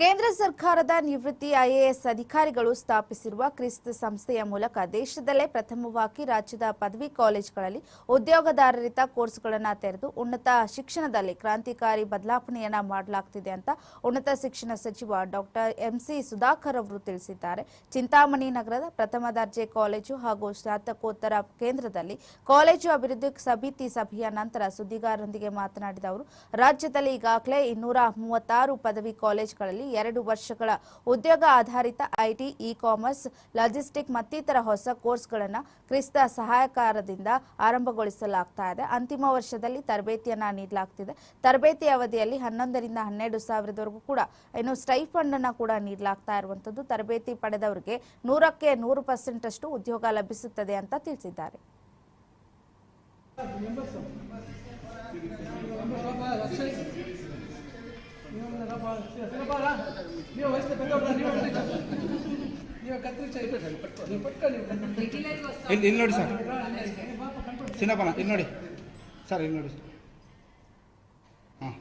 ಕೇಂದ್ರ ಸರ್ಕಾರದ ನಿವೃತ್ತಿ ಐಎಎಸ್ ಅಧಿಕಾರಿಗಳು ಸ್ಥಾಪಿಸಿರುವ ಕ್ರಿಸ್ತ ಸಂಸ್ಥೆಯ ಮೂಲಕ ದೇಶದಲ್ಲೇ ಪ್ರಥಮವಾಗಿ ರಾಜ್ಯದ ಪದವಿ ಕಾಲೇಜುಗಳಲ್ಲಿ ಉದ್ಯೋಗದಾರರಿತ ಕೋರ್ಸ್ಗಳನ್ನು ತೆರೆದು ಉನ್ನತ ಶಿಕ್ಷಣದಲ್ಲಿ ಕ್ರಾಂತಿಕಾರಿ ಬದಲಾವಣೆಯನ್ನ ಮಾಡಲಾಗ್ತಿದೆ ಅಂತ ಉನ್ನತ ಶಿಕ್ಷಣ ಸಚಿವ ಡಾಕ್ಟರ್ ಎಂಸಿ ಸುಧಾಕರ್ ಅವರು ತಿಳಿಸಿದ್ದಾರೆ. ಚಿಂತಾಮಣಿ ನಗರದ ಪ್ರಥಮ ದರ್ಜೆ ಕಾಲೇಜು ಹಾಗೂ ಸ್ನಾತಕೋತ್ತರ ಕೇಂದ್ರದಲ್ಲಿ ಕಾಲೇಜು ಅಭಿವೃದ್ಧಿ ಸಮಿತಿ ಸಭೆಯ ನಂತರ ಸುದ್ದಿಗಾರರೊಂದಿಗೆ ಮಾತನಾಡಿದ ಅವರು, ರಾಜ್ಯದಲ್ಲಿ ಈಗಾಗಲೇ ಇನ್ನೂರ ಮೂವತ್ತಾರು ಪದವಿ ಕಾಲೇಜುಗಳಲ್ಲಿ ಎರಡು ವರ್ಷಗಳ ಉದ್ಯೋಗ ಆಧಾರಿತ ಐಟಿ ಇ ಕಾಮರ್ಸ್ ಲಾಜಿಸ್ಟಿಕ್ ಮತ್ತಿತರ ಹೊಸ ಕೋರ್ಸ್ಗಳನ್ನು ಕ್ರಿಸ್ತ ಸಹಾಯಕಾರದಿಂದ ಆರಂಭಗೊಳಿಸಲಾಗ್ತಾ ಇದೆ. ಅಂತಿಮ ವರ್ಷದಲ್ಲಿ ತರಬೇತಿಯನ್ನ ನೀಡಲಾಗ್ತಿದೆ. ತರಬೇತಿ ಅವಧಿಯಲ್ಲಿ ಹನ್ನೊಂದರಿಂದ ಹನ್ನೆರಡು ಸಾವಿರದವರೆಗೂ ಕೂಡ ಇನ್ನು ಸ್ಟೈಫಂಡ್ ಅನ್ನ ಕೂಡ ನೀಡಲಾಗ್ತಾ ಇರುವಂತದ್ದು ತರಬೇತಿ ಪಡೆದವರಿಗೆ ನೂರಕ್ಕೆ ನೂರು ಪರ್ಸೆಂಟ್ ಅಷ್ಟು ಉದ್ಯೋಗ ಲಭಿಸುತ್ತದೆ ಅಂತ ತಿಳಿಸಿದ್ದಾರೆ. ನೀವು ವಯಸ್ಸಿನ ಬೆಂಗಳೂರು ನೀವು ನೀವು ಕತ್ತರಿಸಿ ನೀವು ಪಟ್ಕೊಳ್ಳಿ ಇಲ್ಲಿ ಇಲ್ಲಿ ನೋಡಿ ಸರ್ ಚಿನ್ನಪ್ಪನ ಇಲ್ಲಿ ನೋಡಿ ಸರ್ ಇಲ್ಲಿ ನೋಡಿ ಹಾಂ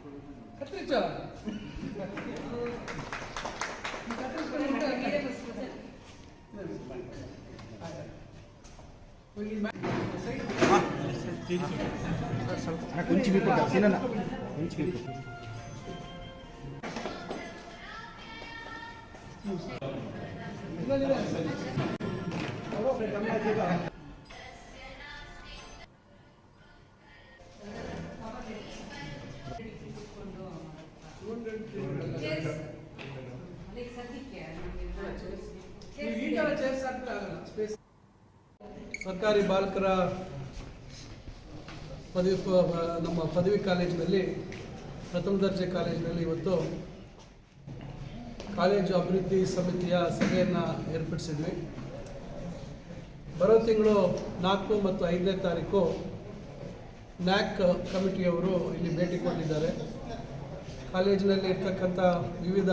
ಹಾಂ ಅಣ್ಣ ಕೊಂಚ ಬೇಕು ಚಿನ್ನ ಕೊಂಚ ಬೇಕು ಸರ್ಕಾರಿ ಬಾಲಕರ ಪದವಿ ನಮ್ಮ ಪದವಿ ಕಾಲೇಜಿನಲ್ಲಿ ಪ್ರಥಮ ದರ್ಜೆ ಕಾಲೇಜಿನಲ್ಲಿ ಇವತ್ತು ಕಾಲೇಜು ಅಭಿವೃದ್ಧಿ ಸಮಿತಿಯ ಸಭೆಯನ್ನು ಏರ್ಪಡಿಸಿದ್ವಿ. ಬರೋ ತಿಂಗಳು ನಾಲ್ಕು ಮತ್ತು ಐದನೇ ತಾರೀಕು ನ್ಯಾಕ್ ಕಮಿಟಿಯವರು ಇಲ್ಲಿ ಭೇಟಿ ಕೊಟ್ಟಿದ್ದಾರೆ. ಕಾಲೇಜಿನಲ್ಲಿ ಇರ್ತಕ್ಕಂಥ ವಿವಿಧ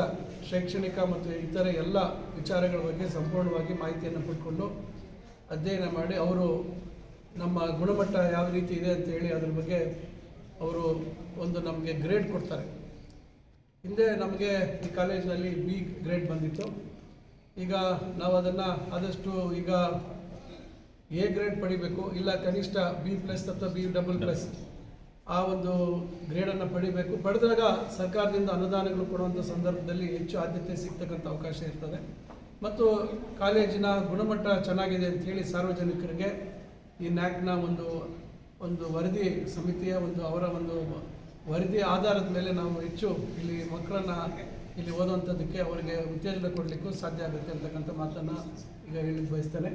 ಶೈಕ್ಷಣಿಕ ಮತ್ತು ಇತರ ಎಲ್ಲ ವಿಚಾರಗಳ ಬಗ್ಗೆ ಸಂಪೂರ್ಣವಾಗಿ ಮಾಹಿತಿಯನ್ನು ಪಡ್ಕೊಂಡು ಅಧ್ಯಯನ ಮಾಡಿ ಅವರು ನಮ್ಮ ಗುಣಮಟ್ಟ ಯಾವ ರೀತಿ ಇದೆ ಅಂತ ಹೇಳಿ ಅದ್ರ ಬಗ್ಗೆ ಅವರು ಒಂದು ನಮಗೆ ಗ್ರೇಡ್ ಕೊಡ್ತಾರೆ. ಹಿಂದೆ ನಮಗೆ ಈ ಕಾಲೇಜಿನಲ್ಲಿ ಬಿ ಗ್ರೇಡ್ ಬಂದಿತ್ತು. ಈಗ ನಾವು ಅದನ್ನು ಆದಷ್ಟು ಈಗ ಎ ಗ್ರೇಡ್ ಪಡಿಬೇಕು, ಇಲ್ಲ ಕನಿಷ್ಠ ಬಿ ಪ್ಲಸ್ ಅಥವಾ ಬಿ ಡಬಲ್ ಪ್ಲಸ್ ಆ ಒಂದು ಗ್ರೇಡನ್ನು ಪಡಿಬೇಕು. ಪಡೆದಾಗ ಸರ್ಕಾರದಿಂದ ಅನುದಾನಗಳು ಕೊಡುವಂಥ ಸಂದರ್ಭದಲ್ಲಿ ಹೆಚ್ಚು ಆದ್ಯತೆ ಸಿಗ್ತಕ್ಕಂಥ ಅವಕಾಶ ಇರ್ತದೆ. ಮತ್ತು ಕಾಲೇಜಿನ ಗುಣಮಟ್ಟ ಚೆನ್ನಾಗಿದೆ ಅಂಥೇಳಿ ಸಾರ್ವಜನಿಕರಿಗೆ ಈ ನ್ಯಾಕ್ನ ಒಂದು ಒಂದು ವರದಿ ಸಮಿತಿಯ ಒಂದು ಅವರ ಒಂದು ವರದಿ ಆಧಾರದ ಮೇಲೆ ನಾವು ಹೆಚ್ಚು ಇಲ್ಲಿ ಮಕ್ಕಳನ್ನು ಇಲ್ಲಿ ಓದುವಂಥದ್ದಕ್ಕೆ ಅವರಿಗೆ ಉತ್ತೇಜನ ಕೊಡಲಿಕ್ಕೂ ಸಾಧ್ಯ ಆಗುತ್ತೆ ಅಂತಕ್ಕಂಥ ಮಾತನ್ನು ಈಗ ಹೇಳಿ ಬಯಸ್ತೇನೆ.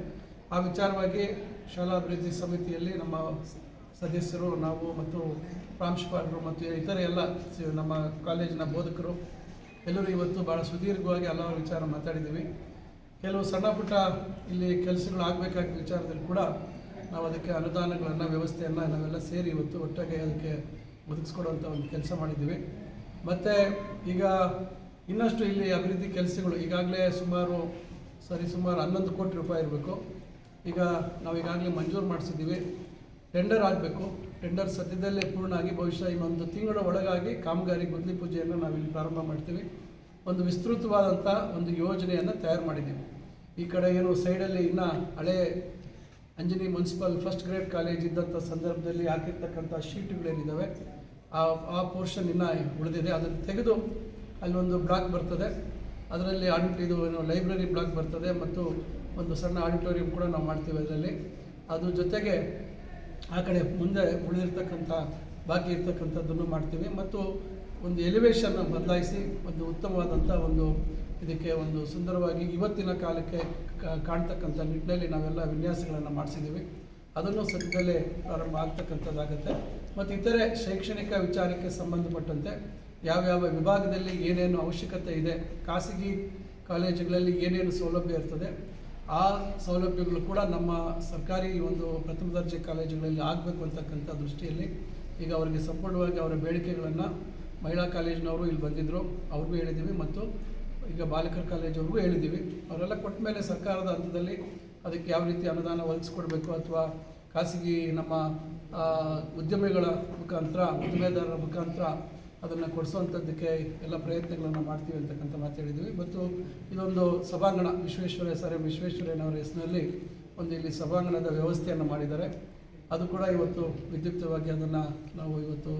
ಆ ವಿಚಾರವಾಗಿ ಶಾಲಾ ಅಭಿವೃದ್ಧಿ ಸಮಿತಿಯಲ್ಲಿ ನಮ್ಮ ಸದಸ್ಯರು, ನಾವು ಮತ್ತು ಪ್ರಾಂಶುಪಾಲರು ಮತ್ತು ಇತರ ಎಲ್ಲ ನಮ್ಮ ಕಾಲೇಜಿನ ಬೋಧಕರು ಎಲ್ಲರೂ ಇವತ್ತು ಭಾಳ ಸುದೀರ್ಘವಾಗಿ ಹಲವಾರು ವಿಚಾರ ಮಾತಾಡಿದ್ದೀವಿ. ಕೆಲವು ಸಣ್ಣ ಪುಟ್ಟ ಇಲ್ಲಿ ಕೆಲಸಗಳು ಆಗಬೇಕಾಗಿದ್ದ ವಿಚಾರದಲ್ಲಿ ಕೂಡ ನಾವು ಅದಕ್ಕೆ ಅನುದಾನಗಳನ್ನು, ವ್ಯವಸ್ಥೆಯನ್ನು ನಾವೆಲ್ಲ ಸೇರಿ ಇವತ್ತು ಒಟ್ಟಾಗಿ ಅದಕ್ಕೆ ಒದಗಿಸ್ಕೊಡುವಂಥ ಒಂದು ಕೆಲಸ ಮಾಡಿದ್ದೀವಿ. ಮತ್ತು ಈಗ ಇನ್ನಷ್ಟು ಇಲ್ಲಿ ಅಭಿವೃದ್ಧಿ ಕೆಲಸಗಳು ಈಗಾಗಲೇ ಸುಮಾರು, ಸರಿ ಸುಮಾರು ಹನ್ನೊಂದು ಕೋಟಿ ರೂಪಾಯಿ ಇರಬೇಕು. ಈಗ ನಾವು ಈಗಾಗಲೇ ಮಂಜೂರು ಮಾಡಿಸಿದ್ದೀವಿ. ಟೆಂಡರ್ ಆಗಬೇಕು. ಟೆಂಡರ್ ಸದ್ಯದಲ್ಲೇ ಪೂರ್ಣ ಆಗಿ ಬಹುಶಃ ಇನ್ನೊಂದು ತಿಂಗಳ ಒಳಗಾಗಿ ಕಾಮಗಾರಿ ಗುದ್ಲಿ ಪೂಜೆಯನ್ನು ನಾವಿಲ್ಲಿ ಪ್ರಾರಂಭ ಮಾಡ್ತೀವಿ. ಒಂದು ವಿಸ್ತೃತವಾದಂಥ ಒಂದು ಯೋಜನೆಯನ್ನು ತಯಾರು ಮಾಡಿದ್ದೀವಿ. ಈ ಕಡೆ ಏನು ಸೈಡಲ್ಲಿ ಇನ್ನು ಹಳೆ Anjani municipal first grade college ಇದ್ದಂಥ ಸಂದರ್ಭದಲ್ಲಿ ಹಾಕಿರ್ತಕ್ಕಂಥ ಶೀಟುಗಳೇನಿದ್ದಾವೆ ಆ ಆ ಪೋರ್ಷನ್ ಇನ್ನೂ ಉಳಿದಿದೆ. ಅದನ್ನು ತೆಗೆದು ಅಲ್ಲೊಂದು ಬ್ಲಾಕ್ ಬರ್ತದೆ. ಅದರಲ್ಲಿ ಆಡಿಟ್ ಇದು ಏನು ಲೈಬ್ರರಿ ಬ್ಲಾಕ್ ಬರ್ತದೆ ಮತ್ತು ಒಂದು ಸಣ್ಣ ಆಡಿಟೋರಿಯಂ ಕೂಡ ನಾವು ಮಾಡ್ತೀವಿ ಅದರಲ್ಲಿ. ಅದು ಜೊತೆಗೆ ಆ ಕಡೆ ಮುಂದೆ ಉಳಿದಿರ್ತಕ್ಕಂಥ ಬಾಕಿ ಇರ್ತಕ್ಕಂಥದ್ದನ್ನು ಮಾಡ್ತೀವಿ. ಮತ್ತು ಒಂದು ಎಲಿವೇಷನ್ ಬದಲಾಯಿಸಿ ಒಂದು ಉತ್ತಮವಾದಂಥ ಒಂದು ಇದಕ್ಕೆ ಒಂದು ಸುಂದರವಾಗಿ ಇವತ್ತಿನ ಕಾಲಕ್ಕೆ ಕಾಣ್ತಕ್ಕಂಥ ನಿಟ್ಟಿನಲ್ಲಿ ನಾವೆಲ್ಲ ವಿನ್ಯಾಸಗಳನ್ನು ಮಾಡಿಸಿದ್ದೀವಿ. ಅದನ್ನು ಸದ್ಯದಲ್ಲೇ ಪ್ರಾರಂಭ ಆಗ್ತಕ್ಕಂಥದ್ದಾಗುತ್ತೆ. ಮತ್ತು ಇತರೆ ಶೈಕ್ಷಣಿಕ ವಿಚಾರಕ್ಕೆ ಸಂಬಂಧಪಟ್ಟಂತೆ ಯಾವ್ಯಾವ ವಿಭಾಗದಲ್ಲಿ ಏನೇನು ಅವಶ್ಯಕತೆ ಇದೆ, ಖಾಸಗಿ ಕಾಲೇಜುಗಳಲ್ಲಿ ಏನೇನು ಸೌಲಭ್ಯ ಇರ್ತದೆ, ಆ ಸೌಲಭ್ಯಗಳು ಕೂಡ ನಮ್ಮ ಸರ್ಕಾರಿ ಒಂದು ಪ್ರಥಮ ದರ್ಜೆ ಕಾಲೇಜುಗಳಲ್ಲಿ ಆಗಬೇಕು ಅಂತಕ್ಕಂಥ ದೃಷ್ಟಿಯಲ್ಲಿ ಈಗ ಅವರಿಗೆ ಸಂಪೂರ್ಣವಾಗಿ ಅವರ ಬೇಡಿಕೆಗಳನ್ನು ಮಹಿಳಾ ಕಾಲೇಜಿನವರು ಇಲ್ಲಿ ಬಂದಿದ್ದರು ಅವ್ರಿಗೂ ಹೇಳಿದ್ದೀವಿ ಮತ್ತು ಈಗ ಬಾಲಕರ ಕಾಲೇಜವ್ರಿಗೂ ಹೇಳಿದ್ದೀವಿ ಅವರೆಲ್ಲ ಕೊಟ್ಟ ಮೇಲೆ ಸರ್ಕಾರದ ಹಂತದಲ್ಲಿ ಅದಕ್ಕೆ ಯಾವ ರೀತಿ ಅನುದಾನ ಒದಗಿಸ್ಕೊಡ್ಬೇಕು ಅಥವಾ ಖಾಸಗಿ ನಮ್ಮ ಉದ್ಯಮಿಗಳ ಮುಖಾಂತರ ಉದ್ದಿಮೆದಾರರ ಮುಖಾಂತರ ಅದನ್ನು ಕೊಡಿಸುವಂಥದ್ದಕ್ಕೆ ಎಲ್ಲ ಪ್ರಯತ್ನಗಳನ್ನು ಮಾಡ್ತೀವಿ ಅಂತಕ್ಕಂಥ ಮಾತು ಹೇಳಿದ್ವಿ ಮತ್ತು ಇದೊಂದು ಸಭಾಂಗಣ, ವಿಶ್ವೇಶ್ವರಯ್ಯ ಸರ್ ಎಂ ವಿಶ್ವೇಶ್ವರಯ್ಯನವರ ಹೆಸರಿನಲ್ಲಿ ಒಂದು ಇಲ್ಲಿ ಸಭಾಂಗಣದ ವ್ಯವಸ್ಥೆಯನ್ನು ಮಾಡಿದ್ದಾರೆ. ಅದು ಕೂಡ ಇವತ್ತು ವಿದ್ಯುಕ್ತವಾಗಿ ಅದನ್ನು ನಾವು ಇವತ್ತು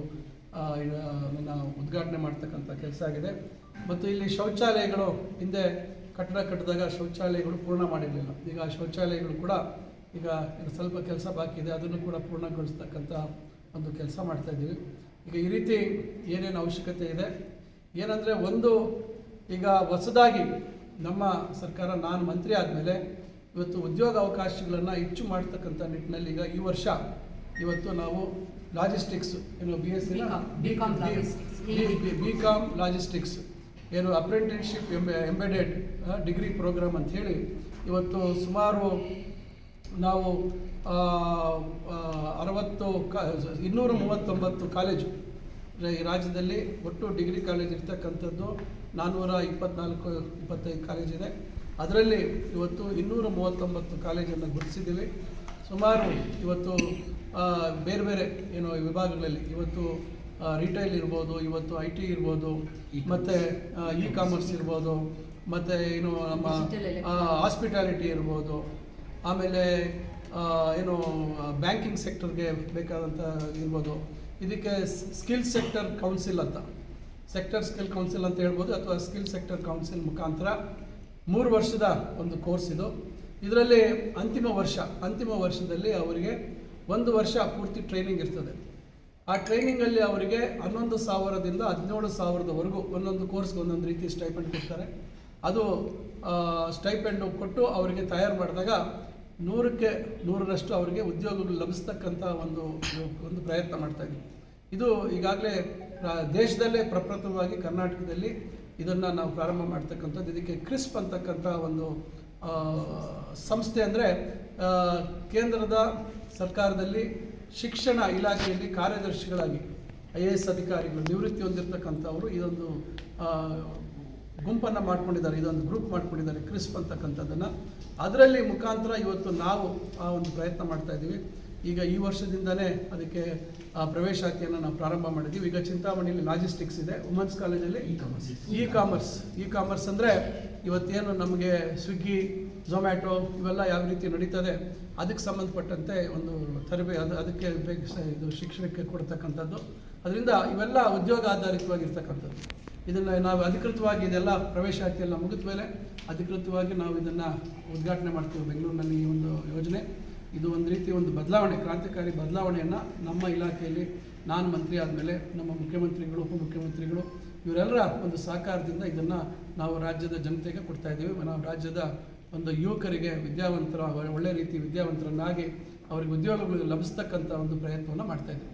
ನನ್ನ ಉದ್ಘಾಟನೆ ಮಾಡ್ತಕ್ಕಂಥ ಕೆಲಸ ಆಗಿದೆ. ಮತ್ತು ಇಲ್ಲಿ ಶೌಚಾಲಯಗಳು ಹಿಂದೆ ಕಟ್ಟಡ ಕಟ್ಟಿದಾಗ ಶೌಚಾಲಯಗಳು ಪೂರ್ಣ ಮಾಡಿರಲಿಲ್ಲ. ಈಗ ಆ ಶೌಚಾಲಯಗಳು ಕೂಡ ಈಗ ಇನ್ನು ಸ್ವಲ್ಪ ಕೆಲಸ ಬಾಕಿ ಇದೆ. ಅದನ್ನು ಕೂಡ ಪೂರ್ಣಗೊಳಿಸ್ತಕ್ಕಂಥ ಒಂದು ಕೆಲಸ ಮಾಡ್ತಾ ಇದ್ದೀವಿ. ಈಗ ಈ ರೀತಿ ಏನೇನು ಅವಶ್ಯಕತೆ ಇದೆ? ಏನಂದರೆ ಒಂದು ಈಗ ಹೊಸದಾಗಿ ನಮ್ಮ ಸರ್ಕಾರ ನಾನು ಮಂತ್ರಿ ಆದಮೇಲೆ ಇವತ್ತು ಉದ್ಯೋಗ ಅವಕಾಶಗಳನ್ನು ಹೆಚ್ಚು ಮಾಡ್ತಕ್ಕಂಥ ನಿಟ್ಟಿನಲ್ಲಿ ಈಗ ಈ ವರ್ಷ ಇವತ್ತು ನಾವು ಲಾಜಿಸ್ಟಿಕ್ಸ್ ಏನು B S C. B Com logistics ಏನು ಅಪ್ರೆಂಟಿಸ್ಶಿಪ್ ಎಂಬೆ ಎಂಬೆಡೆಡ್ ಡಿಗ್ರಿ ಪ್ರೋಗ್ರಾಮ್ ಅಂಥೇಳಿ ಇವತ್ತು ಸುಮಾರು ನಾವು ಅರವತ್ತು ಕ, ಇನ್ನೂರ ಮೂವತ್ತೊಂಬತ್ತು ಕಾಲೇಜು ಈ ರಾಜ್ಯದಲ್ಲಿ ಒಟ್ಟು ಡಿಗ್ರಿ ಕಾಲೇಜ್ ಇರ್ತಕ್ಕಂಥದ್ದು ನಾನ್ನೂರ ಇಪ್ಪತ್ನಾಲ್ಕು, ಇಪ್ಪತ್ತೈದು ಇದೆ. ಅದರಲ್ಲಿ ಇವತ್ತು ಇನ್ನೂರ ಮೂವತ್ತೊಂಬತ್ತು ಕಾಲೇಜನ್ನು ಗುರುತಿಸಿದ್ದೀವಿ. ಸುಮಾರು ಇವತ್ತು ಬೇರೆ ಬೇರೆ, ಏನು ವಿಭಾಗಗಳಲ್ಲಿ ಇವತ್ತು ರಿಟೈಲ್ ಇರ್ಬೋದು ಇವತ್ತು ಐ ಟಿ ಇರ್ಬೋದು ಮತ್ತು ಇ ಕಾಮರ್ಸ್ ಇರ್ಬೋದು ಮತ್ತು ಏನು ನಮ್ಮ ಹಾಸ್ಪಿಟಾಲಿಟಿ ಇರ್ಬೋದು ಆಮೇಲೆ ಏನು ಬ್ಯಾಂಕಿಂಗ್ ಸೆಕ್ಟರ್ಗೆ ಬೇಕಾದಂಥ ಇರ್ಬೋದು. ಇದಕ್ಕೆ ಸ್ಕಿಲ್ ಸೆಕ್ಟರ್ ಕೌನ್ಸಿಲ್ ಅಂತ. ಸೆಕ್ಟರ್ ಸ್ಕಿಲ್ ಕೌನ್ಸಿಲ್ ಅಂತ ಹೇಳ್ಬೋದು ಅಥವಾ ಸ್ಕಿಲ್ ಸೆಕ್ಟರ್ ಕೌನ್ಸಿಲ್ ಮುಖಾಂತರ ಮೂರು ವರ್ಷದ ಒಂದು ಕೋರ್ಸ್ ಇದು. ಇದರಲ್ಲಿ ಅಂತಿಮ ವರ್ಷ ಅಂತಿಮ ವರ್ಷದಲ್ಲಿ ಅವರಿಗೆ ಒಂದು ವರ್ಷ ಪೂರ್ತಿ ಟ್ರೈನಿಂಗ್ ಇರ್ತದೆ. ಆ ಟ್ರೈನಿಂಗಲ್ಲಿ ಅವರಿಗೆ ಹನ್ನೊಂದು ಸಾವಿರದಿಂದ ಹದಿನೇಳು ಸಾವಿರದವರೆಗೂ ಒಂದೊಂದು ಕೋರ್ಸ್ಗೆ ಒಂದೊಂದು ರೀತಿ ಸ್ಟೈಪೆಂಡ್ ಕೊಡ್ತಾರೆ. ಅದು ಸ್ಟೈಪೆಂಡು ಕೊಟ್ಟು ಅವರಿಗೆ ತಯಾರು ಮಾಡಿದಾಗ ನೂರಕ್ಕೆ ನೂರರಷ್ಟು ಅವರಿಗೆ ಉದ್ಯೋಗಗಳು ಲಭಿಸ್ತಕ್ಕಂಥ ಒಂದು ಒಂದು ಪ್ರಯತ್ನ ಮಾಡ್ತಾ ಇದ್ದೀವಿ ಇದು ಈಗಾಗಲೇ ದೇಶದಲ್ಲೇ ಪ್ರಪ್ರಥಮವಾಗಿ ಕರ್ನಾಟಕದಲ್ಲಿ ಇದನ್ನು ನಾವು ಪ್ರಾರಂಭ ಮಾಡ್ತಕ್ಕಂಥದ್ದು. ಇದಕ್ಕೆ ಕ್ರಿಸ್ಪ್ ಅಂತಕ್ಕಂಥ ಒಂದು ಸಂಸ್ಥೆ ಅಂದರೆ ಕೇಂದ್ರದ ಸರ್ಕಾರದಲ್ಲಿ ಶಿಕ್ಷಣ ಇಲಾಖೆಯಲ್ಲಿ ಕಾರ್ಯದರ್ಶಿಗಳಾಗಿ ಐ ಎ ಎಸ್ ಅಧಿಕಾರಿಗಳು ನಿವೃತ್ತಿ ಹೊಂದಿರತಕ್ಕಂಥವರು ಇದೊಂದು ಗುಂಪನ್ನು ಮಾಡ್ಕೊಂಡಿದ್ದಾರೆ ಇದೊಂದು ಗ್ರೂಪ್ ಮಾಡ್ಕೊಂಡಿದ್ದಾರೆ ಕ್ರಿಸ್ಪ್ ಅಂತಕ್ಕಂಥದ್ದನ್ನು. ಅದರಲ್ಲಿ ಮುಖಾಂತರ ಇವತ್ತು ನಾವು ಆ ಒಂದು ಪ್ರಯತ್ನ ಮಾಡ್ತಾ ಇದ್ದೀವಿ. ಈಗ ಈ ವರ್ಷದಿಂದನೇ ಅದಕ್ಕೆ ಆ ಪ್ರವೇಶಾತಿಯನ್ನು ನಾವು ಪ್ರಾರಂಭ ಮಾಡಿದ್ದೀವಿ. ಈಗ ಚಿಂತಾಮಣಿಯಲ್ಲಿ ಲಾಜಿಸ್ಟಿಕ್ಸ್ ಇದೆ ವುಮೆನ್ಸ್ ಕಾಲೇಜಲ್ಲಿ e commerce e commerce e commerce ಅಂದರೆ ಇವತ್ತೇನು ನಮಗೆ ಸ್ವಿಗ್ಗಿ ಝೊಮ್ಯಾಟೊ ಇವೆಲ್ಲ ಯಾವ ರೀತಿ ನಡೀತದೆ, ಅದಕ್ಕೆ ಸಂಬಂಧಪಟ್ಟಂತೆ ಒಂದು ತರಬೇ ಅದು ಅದಕ್ಕೆ ಇದು ಶಿಕ್ಷಣಕ್ಕೆ ಕೊಡ್ತಕ್ಕಂಥದ್ದು. ಅದರಿಂದ ಇವೆಲ್ಲ ಉದ್ಯೋಗ ಆಧಾರಿತವಾಗಿರ್ತಕ್ಕಂಥದ್ದು. ಇದನ್ನು ನಾವು ಅಧಿಕೃತವಾಗಿ ಇದೆಲ್ಲ ಪ್ರವೇಶಾತಿ ಎಲ್ಲ ಮುಗಿದ ಮೇಲೆ ಅಧಿಕೃತವಾಗಿ ನಾವು ಇದನ್ನು ಉದ್ಘಾಟನೆ ಮಾಡ್ತೀವಿ ಬೆಂಗಳೂರಿನಲ್ಲಿ ಈ ಒಂದು ಯೋಜನೆ. ಇದು ಒಂದು ರೀತಿ ಒಂದು ಬದಲಾವಣೆ, ಕ್ರಾಂತಿಕಾರಿ ಬದಲಾವಣೆಯನ್ನು ನಮ್ಮ ಇಲಾಖೆಯಲ್ಲಿ ನಾನು ಮಂತ್ರಿ ಆದಮೇಲೆ ನಮ್ಮ ಮುಖ್ಯಮಂತ್ರಿಗಳು, ಉಪಮುಖ್ಯಮಂತ್ರಿಗಳು ಇವರೆಲ್ಲರ ಒಂದು ಸಹಕಾರದಿಂದ ಇದನ್ನು ನಾವು ರಾಜ್ಯದ ಜನತೆಗೆ ಕೊಡ್ತಾ ಇದ್ದೀವಿ. ನಾವು ರಾಜ್ಯದ ಒಂದು ಯುವಕರಿಗೆ ವಿದ್ಯಾವಂತರ ಒಳ್ಳೆ ರೀತಿ ವಿದ್ಯಾವಂತರನ್ನಾಗಿ ಅವರಿಗೆ ಉದ್ಯೋಗಗಳು ಲಭಿಸ್ತಕ್ಕಂಥ ಒಂದು ಪ್ರಯತ್ನವನ್ನು ಮಾಡ್ತಾ ಇದ್ದೀವಿ